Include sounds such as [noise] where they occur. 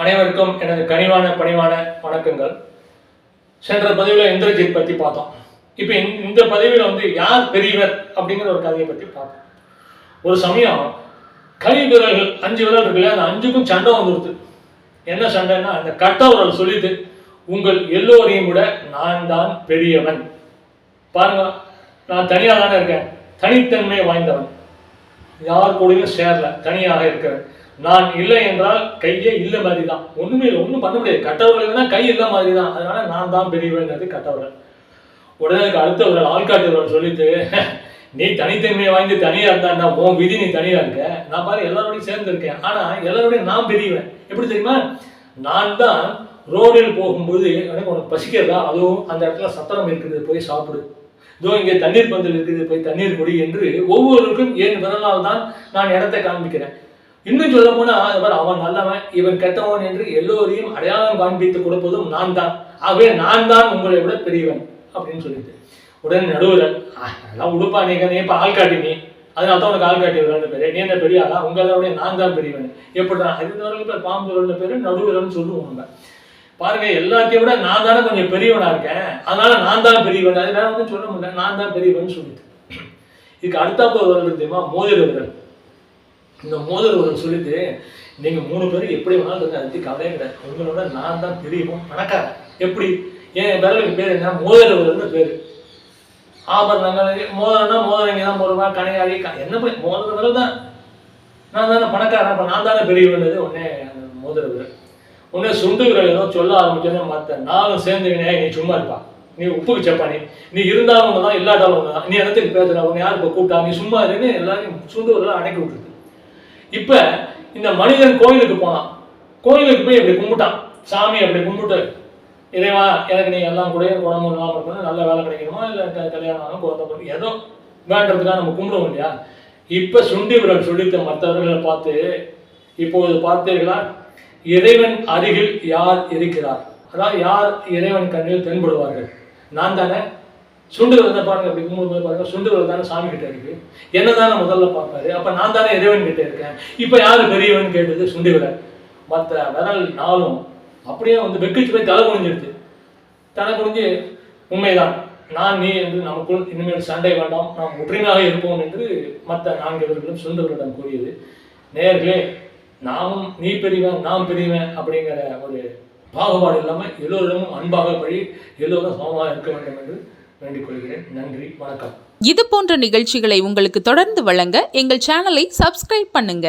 அனைவருக்கும் எனது கனிவான பணிவான வணக்கங்கள். சென்ற பதிவில் இந்திரஜித் பற்றி பார்த்தோம். இப்போ இந்த பதிவில் வந்து யார் பெரியவர் அப்படிங்கிற ஒரு கதையை பற்றி பார்த்தோம். ஒரு சமயம் கை விரல்கள் அஞ்சு விரல் இருக்குல்ல அந்த அஞ்சுக்கும் சண்டை வந்துடுது என்ன சண்டைன்னா அந்த கட்ட விரல் சொல்லிட்டு உங்கள் எல்லோரையும் விட நான் தான் பெரியவன். பாருங்க நான் தனியாக தானே இருக்கேன். தனித்தன்மை வாய்ந்தவன். யார் கூடயும் சேரல தனியாக இருக்கிறேன் நான் இல்லை என்றால் கையே இல்லை மாதிரி தான் ஒண்ணுமே இல்லை ஒன்றும் பண்ண முடியாது. கட்டவர்கள்னா கை இல்லை மாதிரி தான் அதனால நான் தான் பெரியவன்றது கட்டவர்கள். உடனே அதுக்கு அடுத்தவர்கள் ஆள்காட்டுவர்கள் சொல்லிட்டு [laughs] நீ தனித்தன்மையை வாங்கி தனியாக இருந்தா உன் விதி நீ தனியாக இருக்க. நான் பாரு எல்லாரோடையும் சேர்ந்து இருக்கேன் ஆனா எல்லாரோடையும் நான் பெரியவன். எப்படி தெரியுமா? நான் தான் ரோடில் போகும்போது எனக்கு உனக்கு பசிக்கிறதா? அதுவும் அந்த இடத்துல சத்திரம் இருக்குது போய் சாப்பிடு. இதோ இங்கே தண்ணீர் பந்தல் இருக்குது போய் தண்ணீர் குடி என்று ஒவ்வொருவருக்கும் என் பிறனால் தான் நான் இடத்தை காண்பிக்கிறேன். இன்னும் சொல்ல போனா அவன் நல்லவன் இவன் கெட்டவன் என்று எல்லோரையும் அடையாளம் காண்பித்து கொடுப்பதும் நான் தான். ஆகவே நான் தான் உங்களை விட பெரியவன் அப்படின்னு சொல்லிட்டு. உடனே நடுவில் அதெல்லாம் உடுப்பா நீங்க நீ இப்போ ஆள் காட்டி நீ. அதனால தான் உனக்கு ஆள் காட்டி விரல்னு பேர். நீ என்ன பெரிய ஆளா? உங்களோட நான் தான் பெரியவன். எப்படிதான்? அது பேர் பாம்பு விரல்னு பேர் நடுவிரல்னு சொல்லுவோம் நம்ம பாருங்க எல்லாத்தையும் விட நான் தானே கொஞ்சம் பெரியவனா இருக்கேன். அதனால நான் தான் பெரியவன். அதனால வந்து சொல்ல முடியல. நான் தான் பெரியவன் சொல்லிட்டு இதுக்கு அடுத்தாப்புல ஒரு தெரியுமா? மோதிர விரல் இந்த மோதிர விரல் சொல்லிட்டு நீங்க மூணு பேரும் எப்படி வேணாலும் இருங்க. அதை கவலையே கிடையாது. உங்களோட நான் தான் பெரியவன். பணக்காரன். எப்படி? என் விரலுக்கு பேர் என்ன? மோதிர விரல்னு பேரு ஆபரணங்கள் மோதிரம்னா மோதிரங்க தான் போடுவா கனையாளி க- என்ன போய் மோதிர விரல் தான். நான் தானே பணக்காரன். அப்ப நான் தானே பெரியவன். உடனே அந்த மோதிர விரல் உடனே சுண்டு விரல் சொல்ல ஆரம்பிச்சதே மற்ற நானும் சேர்ந்துக்கினே நீ சும்மா இருப்பா. நீ உப்புக்கு சப்பானி நீ. இருந்தாலும் ஒன்று தான் இல்லாட்டாலும் ஒன்று தான் நீ என்னத்துக்கு பேசுற உன்னை யார் இப்போ கூப்பிட்டா? நீ சும்மா இருன்னு எல்லாரையும் சுண்டு விரலை அடக்கி விட்டுருது. இப்போ இந்த மனிதன் கோயிலுக்கு போனான். கோயிலுக்கு போய் இப்படி கும்பிட்டான். சாமி அப்படி கும்பிட்டு இறைவா எனக்கு நீ எல்லாம் கூட குணமும் நல்லா இருக்கணும். நல்ல வேலை கிடைக்கணுமா? இல்லை கல்யாணம் ஆகணும்? குழந்தை பிறகு ஏதோ வேண்டதுக்காக நம்ம கும்பிடுவோம் இல்லையா? இப்போ சுண்டி விரல் சொல்லித்த மற்றவர்களை பார்த்து இப்போது பார்த்தீர்களா? இறைவன் அருகில் யார் இருக்கிறார்? அதாவது யார் இறைவன் கண்ணில் தென்படுவார்கள்? நான் தானே? சுண்டு விரல் பாருங்க அப்படி கும்பிடும்போது பாருங்க சுண்டு தானே சாமி கிட்ட இருக்கு. என்ன தானே முதல்ல பார்ப்பாரு. அப்ப நான் தானே இறைவன் கிட்ட இருக்கேன். இப்ப யாரு பெரியவன் கேட்டது? சுண்டி மற்ற விரல் நாளும் அப்படியே வந்து வெக்கிச்சு போய் தலை குனிஞ்சிடுது தலை குனிஞ்சு உண்மைதான். நான் நீ என்று நமக்குள் இனிமேல் சண்டை வேண்டாம். நாம் ஒற்றுமையாக இருப்போம் என்று மற்ற நான்கு பேர்களும் சுந்தரர்களிடம் கூறியது. நேர்களே நாமும் நீ பெரியவன் நாம் பெரியவன் அப்படிங்கிற ஒரு பாகுபாடு இல்லாமல் எல்லோரிடமும் அன்பாக பழி எல்லோரும் சமமாக இருக்க வேண்டும் என்று வேண்டிக் கொள்கிறேன். நன்றி வணக்கம். இது போன்ற நிகழ்ச்சிகளை உங்களுக்கு தொடர்ந்து வழங்க எங்கள் சேனலை சப்ஸ்கிரைப் பண்ணுங்க.